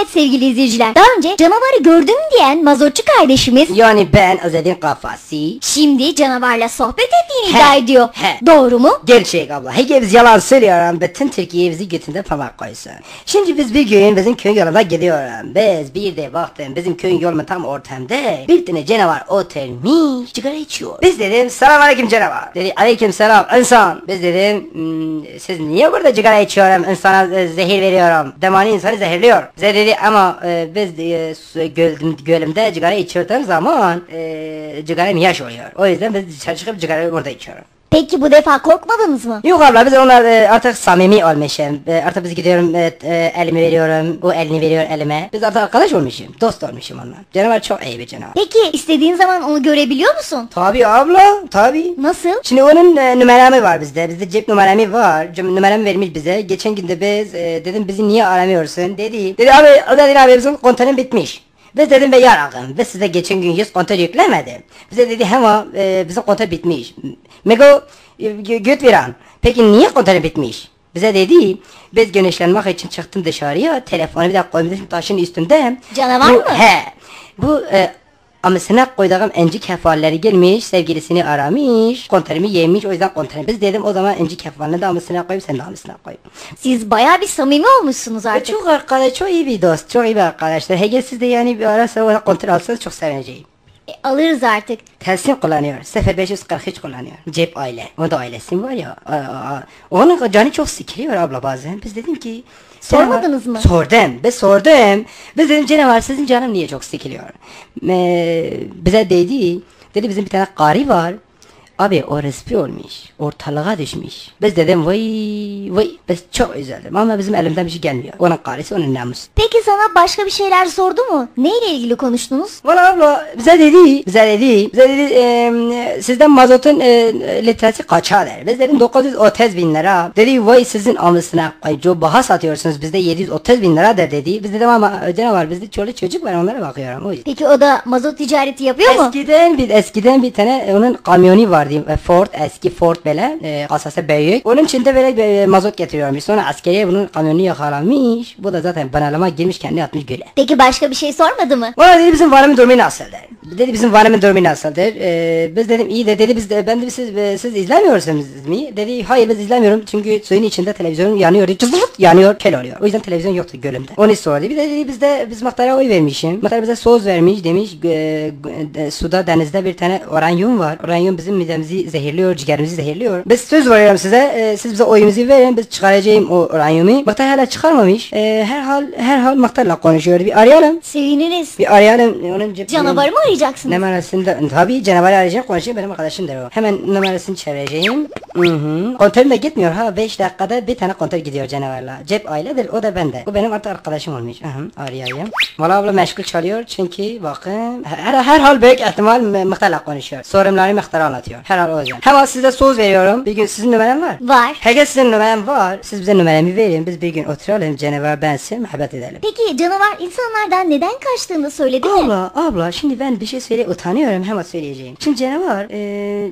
Evet sevgili izleyiciler. Daha önce canavarı gördüm diyen mazotçu kardeşimiz Yani ben Azad'ın kafası. şimdi canavarla sohbet ettiğini He, iddia ediyor. he. Doğru mu? Gerçek abla. Hepimiz yalan söylüyorum. Bütün Türkiye bizi götünde parmak koysun. Şimdi biz bir gün bizim köyün yolunda gidiyorum. Biz bir de baktım bizim köyün yolunun tam ortamda bir tane canavar oturmuş sigara içiyor. Biz dedim selam aleyküm canavar. Dedi aleyküm selam insan. Biz dedim "Hmm, siz niye burada sigara içiyorum insana e, zehir veriyorum. Demani insanı zehirliyor. Bize dedi ama e, biz e, gölüm, gölümde sigara içirdiğim zaman e, sigaram yaş oluyor. O yüzden biz dışarı çıkıp sigarayı burada içiyorum. Peki bu defa korkmadınız mı? Yok abla biz onlar e, artık samimi olmuşum. E, artık biz gidiyorum e, e, elimi veriyorum. O elini veriyor elime. Biz artık arkadaş olmuşum. Dost olmuşum onunla. Canavar çok iyi bir canavar. Peki istediğin zaman onu görebiliyor musun? Tabi abla tabi. Nasıl? Şimdi onun e, numaramı var bizde. Bizde cep numaramı var. Cep numaramı vermiş bize. Geçen günde biz e, dedim bizi niye aramıyorsun dedi. Dedi abi o dedi abi bizim kontenin bitmiş. Biz dedim be yaragım. Biz size geçen gün 100 konter yüklemedi. Bize dedi ama e, bizim konter bitmiş. Mego e, gö- göt veren. Peki niye konter bitmiş? Bize dedi biz güneşlenmek için çıktım dışarıya telefonu bir de koymuşum taşın üstünde. Canavar Bu- mı? He. Bu e, Amısına koyduğum enci kefalleri gelmiş, sevgilisini aramış, konterimi yemiş, o yüzden konterimi. Biz dedim o zaman enci kefalini de amısına koyup sen de amısına koy. Siz bayağı bir samimi olmuşsunuz E, artık. çok arkadaş, çok iyi bir dost, çok iyi bir arkadaşlar. Hege siz de yani bir ara sonra konter alsanız çok sevineceğim. E, alırız artık. Telsin kullanıyor, 0543 kullanıyor. Cep aile, o da ailesi var ya. a- a- onun canı çok sıkılıyor abla bazen. Biz dedim ki... Sormadınız mı? Sordum, biz sordum. Biz dedim canavar sizin canım niye çok sıkılıyor? Ee, bize dedi, dedi bizim bir tane kari var. Abi o respi olmuş, ortalığa düşmüş. Biz dedim vay vay, biz çok üzüldüm ama bizim elimden bir şey gelmiyor. Onun karısı onun namusu. Peki sana başka bir şeyler sordu mu? Neyle ilgili konuştunuz? Valla abla bize dedi, bize dedi, bize dedi eee, sizden mazotun eee litresi kaçadır. Biz dedim 930 bin lira. Dedi vay sizin amısına ay baha satıyorsunuz bizde 730 bin liradır dedi. Biz dedim ama e, canavar bizde çoluk çocuk var onlara bakıyorum o yüzden. Peki o da mazot ticareti yapıyor mu? Eskiden bir eskiden bir tane e, onun kamyonu vardı. E, Ford eski Ford böyle e, kasası büyük. Onun içinde böyle e, mazot getiriyormuş. Sonra askeriye bunun kamyonunu yakalamış. Bu da zaten banalama girmiş kendi atmış göle. Peki başka bir şey sormadı mı? Valla dedi bizim varımın durumu nasıldır? Dedi bizim varımın durumu nasıldır? Ee, biz dedim iyi de dedi biz de ben de siz e, siz izlemiyorsunuz mi? Dedi hayır biz izlemiyorum çünkü suyun içinde televizyon yanıyor. Cızırt yanıyor kel oluyor. O yüzden televizyon yoktu gölümde. Onu sordu. Bir de dedi biz de biz Muhtar'a oy vermişim. Muhtar bize söz vermiş demiş e, e, suda denizde bir tane oranyum var. Oranyum bizim midemizi zehirliyor, ciğerimizi zehirliyor. Biz söz veriyorum size. e, siz bize oyumuzu verin. Biz çıkaracağım o oranyumu. Muhtar hala çıkarmamış. E, herhal herhal Muhtar'la konuşuyor. Bir arayalım. Seviniriz. Bir arayalım onun cep Canavarı mı arayacaksınız? Numarasında tabii canavarı arayacağım konuşayım benim arkadaşımdır o. Hemen numarasını çevireceğim. Hı hı. Kontörüm de gitmiyor ha 5 dakikada bir tane kontör gidiyor canavarla. Cep ailedir o da bende. Bu benim artık arkadaşım olmuş. Hı hı. Arayayım. Valla abla meşgul çalıyor çünkü bakın her, her hal büyük ihtimal m- muhtarla konuşuyor. Sorunları muhtara anlatıyor. Her hal o yüzden. Hemen size söz veriyorum. Bir gün sizin numaran var. Var. Herkes sizin numaran var. Siz bize numaramı verin. Biz bir gün oturalım canavar bensin muhabbet edelim. Peki canavar insanlardan neden kaçtığını söyledi mi? Abla abla şimdi ben bir şey söyle utanıyorum hemen söyleyeceğim. Şimdi canavar eee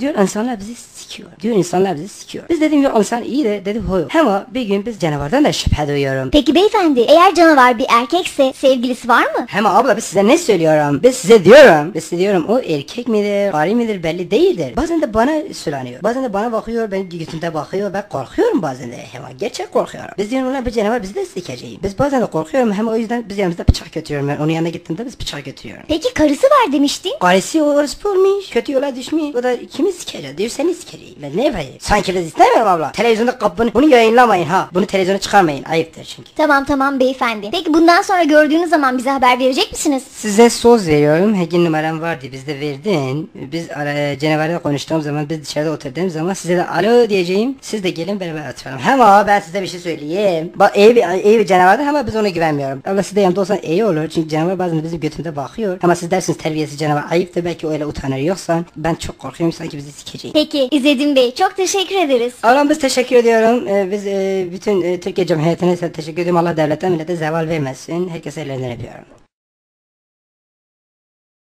diyor insanlar bizi sikiyor. Diyor insanlar bizi sikiyor. Biz dedim yok insan iyi de dedi hoy. Ama bir gün biz canavardan da şüphe duyuyorum. Peki beyefendi eğer canavar bir erkekse sevgilisi var mı? Ama abla biz size ne söylüyorum? Biz size diyorum. Biz size diyorum o erkek midir, karı midir belli değildir. Bazen de bana söyleniyor. Bazen de bana bakıyor, ben götümde bakıyor. Ben korkuyorum bazen de. Ama gerçek korkuyorum. Biz diyorum ulan bir canavar bizi de sikeceğim. Biz bazen de korkuyorum. Hem o yüzden biz yanımızda bıçak götürüyorum. Ben onun yanına gittiğimde biz bıçak götürüyorum. Peki karısı var demiştin. Karısı orospu olmuş. Kötü yola düşmüş. O da kimi sikecek? Diyor seni sikeceğim. Ben ne yapayım? Sanki biz istemiyorum abla. Televizyonda kapını bunu yayınlamayın ha. Bunu televizyona çıkarmayın. Ayıptır çünkü. Tamam tamam beyefendi. Peki bundan sonra gördüğünüz zaman bize haber verecek misiniz? Size söz veriyorum. Hegin numaram vardı. Bizde verdin. Biz ara, canavarla konuştuğum zaman biz dışarıda oturduğum zaman size de alo diyeceğim. Siz de gelin beraber oturalım. Ama ben size bir şey söyleyeyim. Bak iyi bir, iyi bir canavardır ama biz ona güvenmiyorum. Allah siz de yanında olsan iyi olur. Çünkü canavar bazen bizim götümde bakıyor. Ama siz dersiniz terbiyesiz canavar ayıptır. Belki öyle utanır. Yoksa ben çok korkuyorum sanki bizi sikecek. Peki İzzedin Bey çok teşekkür ederiz. Allah'ım biz teşekkür ediyorum. Ee, biz e, bütün e, Türkiye Cumhuriyeti'ne teşekkür ediyorum. Allah devlete millete zeval vermesin. Herkese ellerinden öpüyorum.